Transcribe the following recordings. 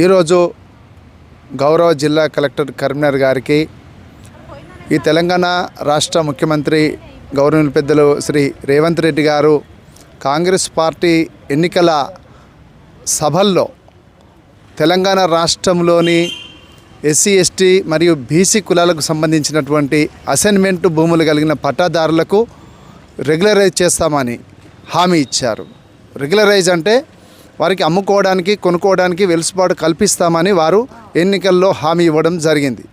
ఈరోజు గౌరవ జిల్లా కలెక్టర్ కరీంనగర్ గారికి ఈ తెలంగాణ రాష్ట్ర ముఖ్యమంత్రి గౌరవ పెద్దలు శ్రీ రేవంత్ రెడ్డి గారు కాంగ్రెస్ పార్టీ ఎన్నికల సభల్లో తెలంగాణ రాష్ట్రంలోని ఎస్సీ ఎస్టీ మరియు బీసీ కులాలకు సంబంధించినటువంటి అసైన్మెంట్ భూములు కలిగిన పట్టాదారులకు రెగ్యులరైజ్ చేస్తామని హామీ ఇచ్చారు. రెగ్యులరైజ్ అంటే వారికి అమ్ముకోవడానికి కొనుక్కోవడానికి వెలుసుబాటు కల్పిస్తామని వారు ఎన్నికల్లో హామీ ఇవ్వడం జరిగింది.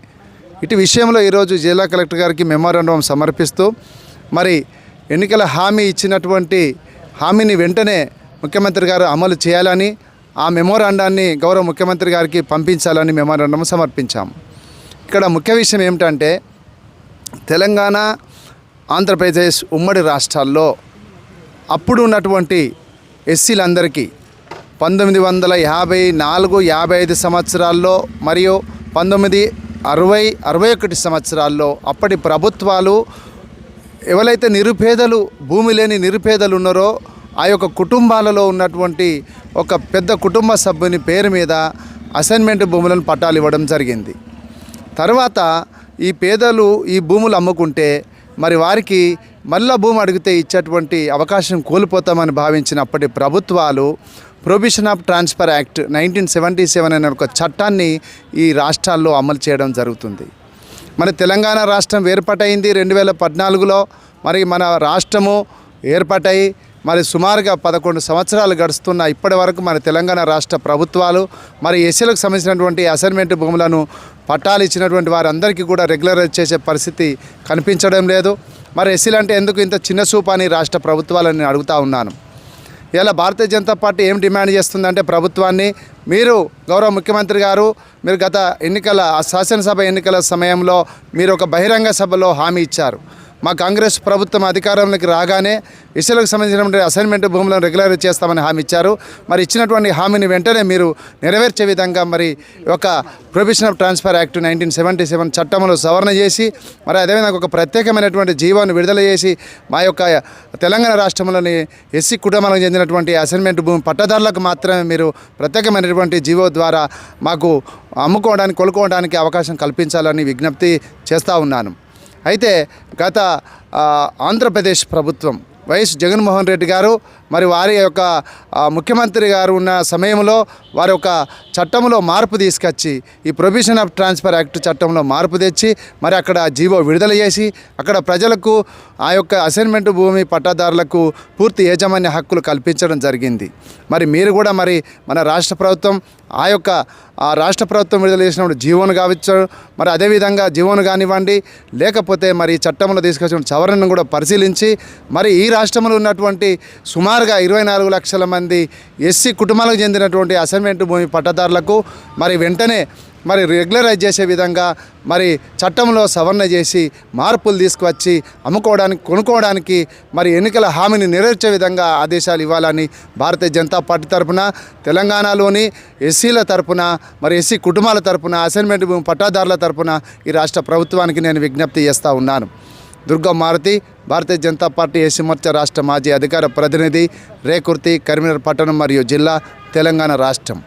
ఇటు విషయంలో ఈరోజు జిల్లా కలెక్టర్ గారికి మెమోరాండం సమర్పిస్తూ మరి ఎన్నికల హామీ ఇచ్చినటువంటి హామీని వెంటనే ముఖ్యమంత్రి గారు అమలు చేయాలని ఆ మెమోరాండాన్ని గౌరవ ముఖ్యమంత్రి గారికి పంపించాలని మెమోరాండం సమర్పించాము. ఇక్కడ ముఖ్య విషయం ఏమిటంటే తెలంగాణ ఆంధ్రప్రదేశ్ ఉమ్మడి రాష్ట్రాల్లో అప్పుడు ఉన్నటువంటి ఎస్సీలందరికీ పంతొమ్మిది వందల యాభై నాలుగు యాభై ఐదు సంవత్సరాల్లో మరియు పంతొమ్మిది అరవై అరవై ఒకటి సంవత్సరాల్లో అప్పటి ప్రభుత్వాలు ఎవరైతే నిరుపేదలు భూమి లేని నిరుపేదలు ఉన్నారో ఆ యొక్క కుటుంబాలలో ఉన్నటువంటి ఒక పెద్ద కుటుంబ సభ్యుని పేరు మీద అసైన్మెంట్ భూములను పట్టాలు ఇవ్వడం జరిగింది. తర్వాత ఈ పేదలు ఈ భూములు అమ్ముకుంటే మరి వారికి మళ్ళా భూమి అడిగితే ఇచ్చేటువంటి అవకాశం కోల్పోతామని భావించిన అప్పటి ప్రభుత్వాలు prohibition of transfer act nineteen seventy seven అనే ఒక చట్టాన్ని ఈ రాష్ట్రాల్లో అమలు చేయడం జరుగుతుంది. మన తెలంగాణ రాష్ట్రం ఏర్పాటైంది రెండు వేల పద్నాలుగులో. మరి మన రాష్ట్రము ఏర్పాటై మరి సుమారుగా పదకొండు సంవత్సరాలు గడుస్తున్న ఇప్పటి వరకు మన తెలంగాణ రాష్ట్ర ప్రభుత్వాలు మరి ఎస్సీలకు సంబంధించినటువంటి అసైన్మెంట్ భూములను పట్టాలు ఇచ్చినటువంటి వారందరికీ కూడా రెగ్యులరైజ్ చేసే పరిస్థితి కనిపించడం లేదు. మరి ఎస్సీలు అంటే ఎందుకు ఇంత చిన్న చూపు అని రాష్ట్ర ప్రభుత్వాలని నేను అడుగుతా ఉన్నాను? ఇలా భారతీయ జనతా పార్టీ ఏం డిమాండ్ చేస్తుందంటే ప్రభుత్వాన్ని మీరు గౌరవ ముఖ్యమంత్రి గారు మీరు గత ఎన్నికల ఆ శాసనసభ ఎన్నికల సమయంలో మీరు ఒక బహిరంగ సభలో హామీ ఇచ్చారు. మా కాంగ్రెస్ ప్రభుత్వం అధికారంలోకి రాగానే ఇసులకు సంబంధించినటువంటి అసైన్మెంట్ భూములను రెగ్యులర్ చేస్తామని హామీ ఇచ్చారు. మరి ఇచ్చినటువంటి హామీని వెంటనే మీరు నెరవేర్చే విధంగా మరి ఒక professional transfer act nineteen seventy seven చట్టంలో సవరణ చేసి మరి అదేవిధంగా ఒక ప్రత్యేకమైనటువంటి జీవాన్ని విడుదల చేసి మా యొక్క తెలంగాణ రాష్ట్రంలోని ఎస్సీ కుటుంబాలకు చెందినటువంటి అసైన్మెంట్ భూమి పట్టదారులకు మాత్రమే మీరు ప్రత్యేకమైనటువంటి జీవో ద్వారా మాకు అమ్ముకోవడానికి కొలుకోవడానికి అవకాశం కల్పించాలని విజ్ఞప్తి చేస్తూ ఉన్నాను. అయితే గత ఆంధ్రప్రదేశ్ ప్రభుత్వం వైఎస్ జగన్మోహన్ రెడ్డి గారు మరి వారి యొక్క ముఖ్యమంత్రి గారు ఉన్న సమయంలో వారి యొక్క చట్టంలో మార్పు తీసుకొచ్చి ఈ ప్రొవిషన్ ఆఫ్ ట్రాన్స్ఫర్ యాక్ట్ చట్టంలో మార్పు తెచ్చి మరి అక్కడ జీవో విడుదల చేసి అక్కడ ప్రజలకు ఆ యొక్క అసైన్మెంట్ భూమి పట్టాదారులకు పూర్తి యాజమాన్య హక్కులు కల్పించడం జరిగింది. మరి మీరు కూడా మరి మన రాష్ట్ర ప్రభుత్వం ఆ యొక్క రాష్ట్ర ప్రభుత్వం విడుదల చేసినప్పుడు జీవోను కావచ్చు మరి అదేవిధంగా జీవోను కానివ్వండి లేకపోతే మరి ఈ చట్టంలో తీసుకొచ్చిన సవరణను కూడా పరిశీలించి మరి ఈ రాష్ట్రంలో ఉన్నటువంటి సుమారుగా ఇరవై నాలుగు లక్షల మంది ఎస్సీ కుటుంబాలకు చెందినటువంటి అసైన్మెంట్ భూమి పట్టదారులకు మరి వెంటనే మరి రెగ్యులరైజ్ చేసే విధంగా మరి చట్టంలో సవరణ చేసి మార్పులు తీసుకువచ్చి అమ్ముకోవడానికి కొనుక్కోవడానికి మరి ఎన్నికల హామీని నెరవేర్చే విధంగా ఆదేశాలు ఇవ్వాలని భారతీయ జనతా పార్టీ తరపున తెలంగాణలోని ఎస్సీల తరపున మరి ఎస్సీ కుటుంబాల తరపున అసైన్మెంట్ భూమి పట్టాదారుల తరపున ఈ రాష్ట్ర ప్రభుత్వానికి నేను విజ్ఞప్తి చేస్తూ ఉన్నాను. దుర్గా మారుతి భారతీయ జనతా పార్టీ ఎస్సీ మోర్చా రాష్ట్ర మాజీ అధికార ప్రతినిధి రేకుర్తి కరీంనగర్ పట్టణం మరియు జిల్లా తెలంగాణ రాష్ట్రం.